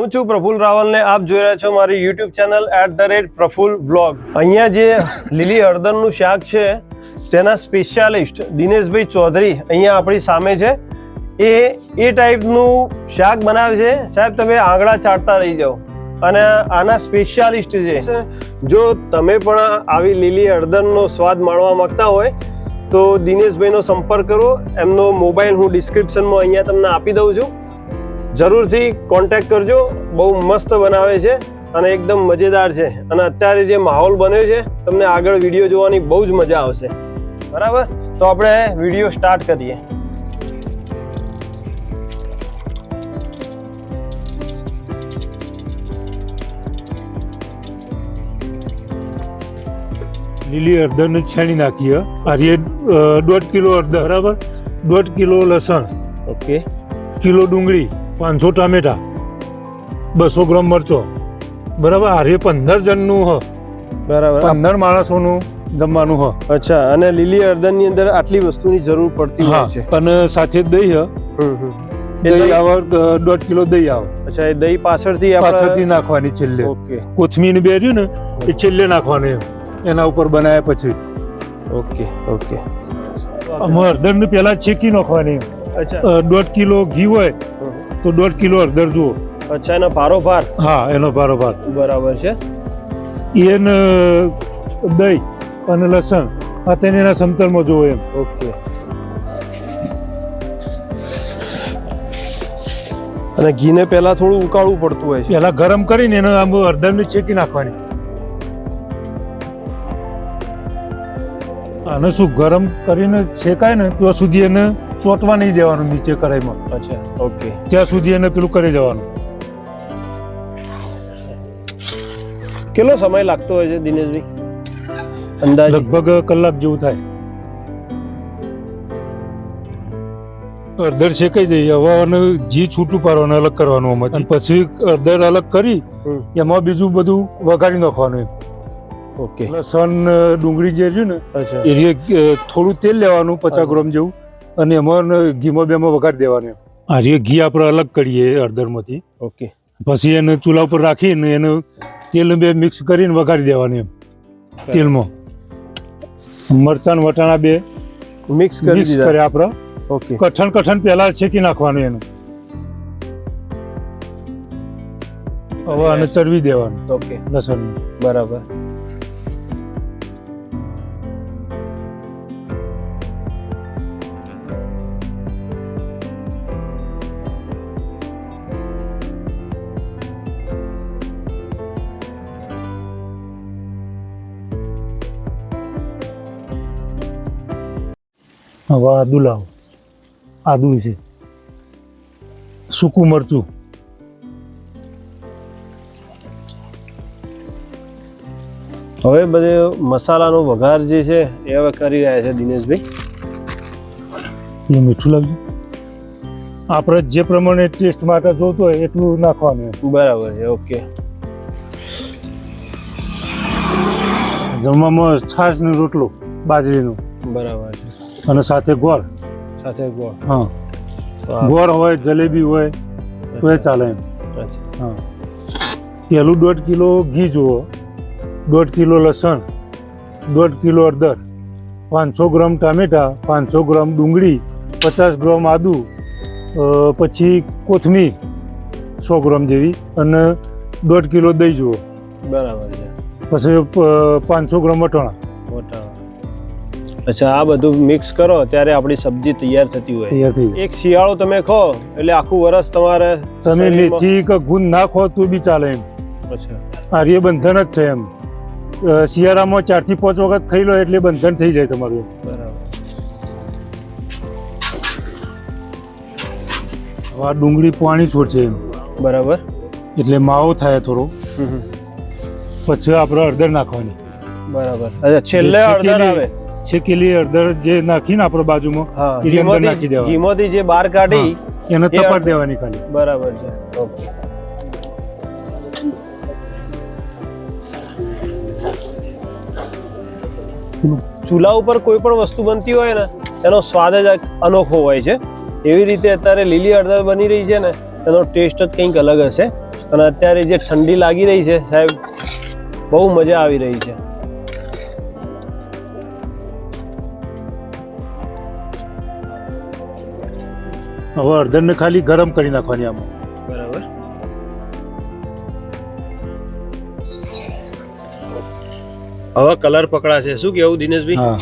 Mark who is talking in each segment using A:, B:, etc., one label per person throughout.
A: હું છું પ્રફુલ રાવલ ને આપ જોઈ રહ્યા છો મારી YouTube channel at the rate Praful blog અહીંયા જે લીલી હળદરનું શાક છે, તેના સ્પેશિયાલિસ્ટ દિનેશભાઈ ચૌધરી અહીંયા આપણી સામે છે. એ એ ટાઈપનું શાક બનાવે છે. સાહેબ, તમે આંગળા ચાટતા રહી જાઓ. અને આના સ્પેશિયાલિસ્ટ છે, જો તમે પણ આવી લીલી હળદરનો સ્વાદ માણવા માંગતા હોય, તો દિનેશભાઈનો સંપર્ક કરો. એમનો મોબાઈલ હું ડિસ્ક્રિપ્શનમાં અહીંયા તમને આપી દઉં છું. જરૂરથી કોન્ટેક્ટ કરજો. બહુ મસ્ત બનાવે છે અને એકદમ મજેદાર છે. અને અત્યારે જે માહોલ બન્યો છે તમને આગળ વીડિયો જોવાની બહુ જ મજા આવશે. બરાબર? તો આપણે વીડિયો સ્ટાર્ટ કરીએ.
B: લીલી હળદરને છાણી નાખીએ. આર્ય દોઢ કિલો હળદર બરાબર? દોઢ કિલો લસણ.
A: ઓકે
B: કિલો ડુંગળી. પાંચસો ટામેટા બસો ગ્રામ મરચો બરાબર? આરે પંદર જણનું હ.
A: બરાબર.
B: પંદર માણસોનું જમવાનું હ.
A: અચ્છા અને લીલી હળદરની અંદર આટલી વસ્તુની જરૂર પડતી હોય છે.
B: અને સાથે દહીં હ. દહીં
A: દહીં-
B: આવે દોઢ કિલો દહીં આવે.
A: અચ્છા એ દહીં પાછળથી
B: પાછળથી નાખવાની છેલ્લે. કોથમીર બે રહ્યું ને એ છેલ્લે નાખવાનું એમ. એના ઉપર બનાવ્યા પછી.
A: Okay okay.
B: પહેલાં પહેલા છેકી નાખવાની
A: અચ્છા.
B: દોઢ કિલો ઘી હોય તો દોઢ કિલો હળદર જુઓ.
A: અચ્છા એનો ભારો ભાર?
B: હા એનો ભારો ભાર.
A: બરાબર છે.
B: એને દહીં અને લસણ આ એના સમતલમાં જોવો એમ.
A: ઓકે. અને ઘીને પહેલા થોડું ઉકાળવું પડતું હોય છે.
B: પહેલા ગરમ કરીને એને આમ હળદરને છેકી નાખવાની. આને શું ગરમ કરીને છેકાય ને ત્યાં સુધી એને ચોટવા નહીં દેવાનું નીચે કઢાઈમાં
A: અચ્છા ઓકે.
B: ત્યાં સુધી એને પેલું કરી દેવાનું.
A: કેટલો સમય લાગતો હોય છે દિનેશભાઈ? અંદાજ?
B: લગભગ કલાક જેવું થાય. હળદર શેકાઈ જઈએ હવે આને ઘી છૂટું પાડવાનું અલગ કરવાનું આમાં. પછી હળદર અલગ કરી એમાં બીજું બધું વઘારી નાખવાનું
A: ઓકે.
B: લસણ ડુંગળી જે રહ્યું ને એ થોડું તેલ લેવાનું પચાસ ગ્રામ જેવું. અને એમાં ઘીમાં બેમાં વઘારી દેવાની. આ જે ઘી આપણે અલગ કરીએ હળદરમાંથી.
A: ઓકે.
B: પછી એને ચૂલા ઉપર રાખીને એને તેલ બે મિક્સ કરીને વઘારી દેવાની એમ. તેલમાં. મરચાં વટાણા બે
A: મિક્સ કરી
B: મિક્સ
A: દીધા.
B: આપણે.
A: ઓકે.
B: કઠણ કઠણ પહેલા છેકી નાખવાનું એનું. હવે આને ચરવી દેવાનું.
A: ઓકે.
B: લસણ
A: બરાબર.
B: હવે આદુ લાવો આદુ છે. સૂકું મરચું.
A: હવે બધે મસાલાનો વઘાર જે છે એ હવે કરી રહ્યા છે દિનેશભાઈ.
B: એ મીઠું લાગ્યું આપણે જે પ્રમાણે ટેસ્ટ માટે જોતું હોય એટલું નાખવાનું
A: બરાબર છે ઓકે.
B: જમવામાં છાશ ને રોટલો બાજરીનો.
A: બરાબર છે.
B: અને સાથે ગોળ.
A: સાથે ગોળ.
B: હા. ગોળ હોય જલેબી હોય તો એ ચાલે એમ. હા. પહેલું દોઢ કિલો ઘી જુઓ. દોઢ કિલો લસણ દોઢ કિલો અડદર પાંચસો ગ્રામ ટામેટા પાંચસો ગ્રામ ડુંગળી પચાસ ગ્રામ આદુ પછી કોથમીર સો ગ્રામ જેવી અને દોઢ કિલો દહીં જુઓ.
A: બરાબર છે.
B: પછી પાંચસો ગ્રામ વટાણા
A: અચ્છા આ બધું મિક્સ કરો ત્યારે આપણી સબ્જી તૈયાર થતી હોય.
B: તૈયાર થઈ
A: એક શિયાળો તમે ખો એટલે આખું વરસ તમારે
B: તમે
A: લીચી
B: મેથી કે ગુંદ નાખો તો બી ચાલે એમ.
A: અચ્છા.
B: આર્ય બંધન જ છે એમ. શિયાળામાં ચારથી પાંચ વખત ખાઈ લો એટલે બંધન થઈ જાય તમારું.
A: બરાબર.
B: આ ડુંગળી પાણી છોડશે એમ.
A: બરાબર.
B: એટલે માવો થાય થોડો. પછી આપણે હળદર નાખવાની.
A: બરાબર. અચ્છા છેલ્લે હળદર
B: શેકેલી- છેકેલી અડધર જે નાખીને આપણે બાજુમાં
A: હા
B: એ અંદર નાખી દેવા
A: ઘીમાંથી જે બહાર કાઢી
B: એને
A: એ
B: તપાટ દેવાની ખાલી.
A: બરાબર છે. ઓકે. ચૂલા ઉપર કોઈ પણ વસ્તુ બનતી હોય ને એનો સ્વાદ જ અનોખો હોય છે. એવી રીતે અત્યારે લીલી હળદર બની રહી છે ને એનો ટેસ્ટ જ કંઈક અલગ હશે. અને અત્યારે જે ઠંડી લાગી રહી છે સાહેબ બહુ મજા આવી રહી છે.
B: હવે હળદરને ખાલી ગરમ કરી નાખવાની આમાં.
A: બરાબર. હવે કલર પકડાશે. શું કેવું દિનેશભાઈ?
B: હા.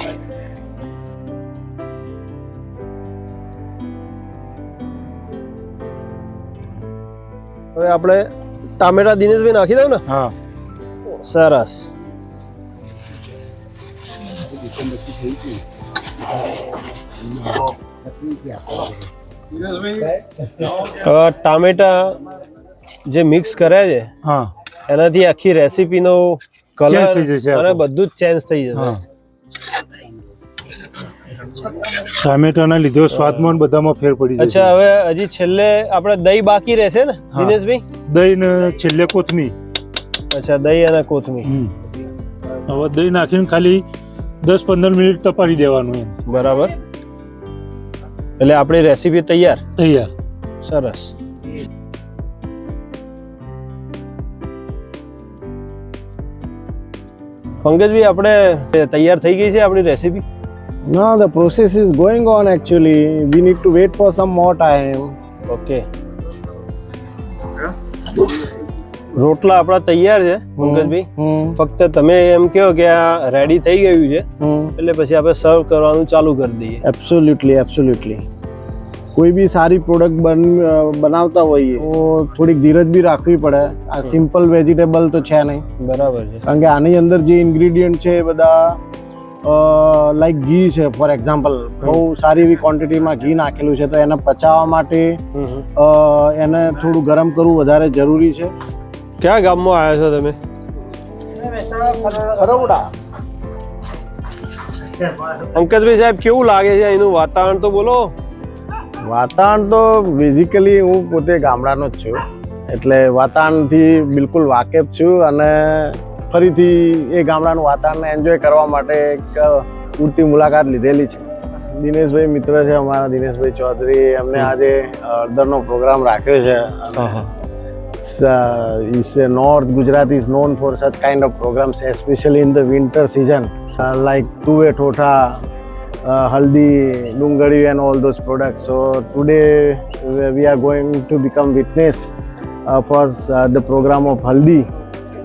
A: હવે આપણે ટામેટા દિનેશભાઈ નાખી દઉં ને?
B: હા.
A: સરસ. હવે ટામેટા જે મિક્સ કરે છે
B: હા.
A: એનાથી આખી રેસીપીનો કલર
B: થઈ જશે
A: અને બધું જ ચેન્જ થઈ જશે.
B: ટામેટાના લીધે સ્વાદમાં બધામાં ફેર પડી
A: અચ્છા હવે હજી છેલ્લે આપણે દહીં બાકી રહેશે ને દિનેશભાઈ?
B: દહીં ને છેલ્લે કોથમી
A: અચ્છા દહીં અને કોથમીર.
B: હવે દહીં નાખીને ખાલી દસ પંદર મિનિટ તપાવી દેવાનું
A: બરાબર. એટલે આપણી રેસીપી તૈયાર
B: તૈયાર
A: સરસ પંકજભાઈ આપણે તૈયાર થઈ ગઈ છે આપણી recipe
C: No, the process is going on actually. We need to wait for some more time.
A: Okay રોટલા આપણા તૈયાર છે પંકજભાઈ. ફક્ત તમે એમ કહો કે આ રેડી થઈ ગયું છે. એટલે પછી આપણે સર્વ કરવાનું ચાલુ કરી દઈએ.
C: એબ્સોલ્યુટલી એબ્સોલ્યુટલી કોઈ બી સારી પ્રોડક્ટ બન બનાવતા હોઈએ તો થોડીક ધીરજ બી રાખવી પડે. આ સિમ્પલ વેજીટેબલ તો છે નહીં.
A: બરાબર છે.
C: કારણ કે આની અંદર જે ઇન્ગ્રીડિયન્ટ છે એ બધા લાઈક ઘી છે ફોર એક્ઝામ્પલ બહુ સારી એવી ક્વોન્ટિટીમાં ઘી નાખેલું છે તો એને પચાવવા માટે એને થોડું ગરમ કરવું વધારે જરૂરી છે.
A: કયા ગામમાં આવ્યા છો તમે પંકજભાઈ સાહેબ કેવું લાગે છે અહીંનું વાતાવરણ તો બોલો
C: વાતાવરણ તો બેઝિકલી હું પોતે ગામડાનો જ છું એટલે વાતાવરણથી બિલકુલ વાકેફ છું અને ફરીથી એ ગામડાનું વાતાવરણને એન્જોય કરવા માટે એક પૂરતી મુલાકાત લીધેલી છે દિનેશભાઈ મિત્ર છે અમારા દિનેશભાઈ ચૌધરી એમને આજે હળદરનો પ્રોગ્રામ રાખ્યો છે it's uh, it's North Gujarat is known for such kind of programs, especially in the winter season, uh, like tuve tota, uh, haldi, lungari, and all those products. So today we are going to become witness uh, for uh, the program of haldi,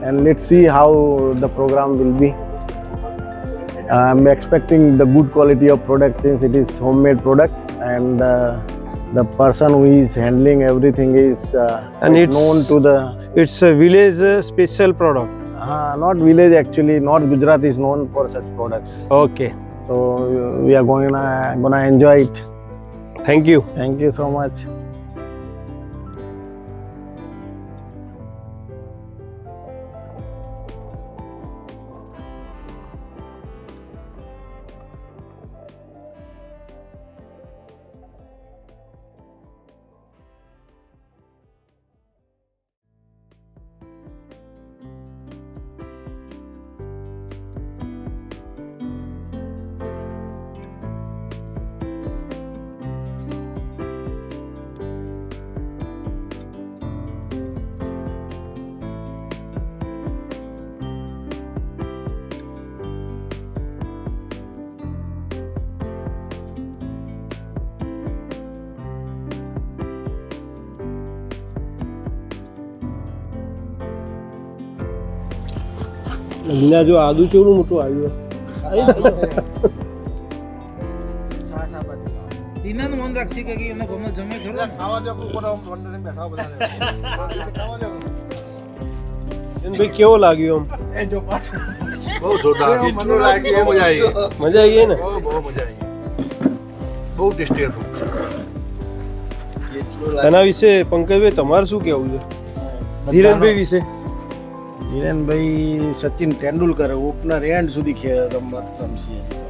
C: and let's see how the program will be. I'm expecting the good quality of product since it is homemade product and. Uh, the person who is handling everything is uh,
A: and it's
C: known to the
A: it's a village uh, special product.
C: Uh, not village actually north gujarat is known for such products.
A: Okay.
C: So we are going to gonna enjoy it.
A: Thank you.
C: Thank you so much.
A: વિના જો આદુ ચેવડું મોટું આવ્યું
D: ટીનાનું મન રાખશે કે એમને ગમે જમે ખરું.
A: ભાઈ કેવો લાગ્યો આમ?
E: બહુ જોરદાર મજા આવી.
A: મજા આવી ને?
E: બહુ બહુ મજા આવી. બહુ ટેસ્ટી હતું.
A: એના વિશે પંકજભાઈ તમારે શું કેવું છે? ધીરજભાઈ વિશે?
C: હિરેનભાઈ સચિન તેંડુલકર ઓપનર એન્ડ સુધી રમત રમશે.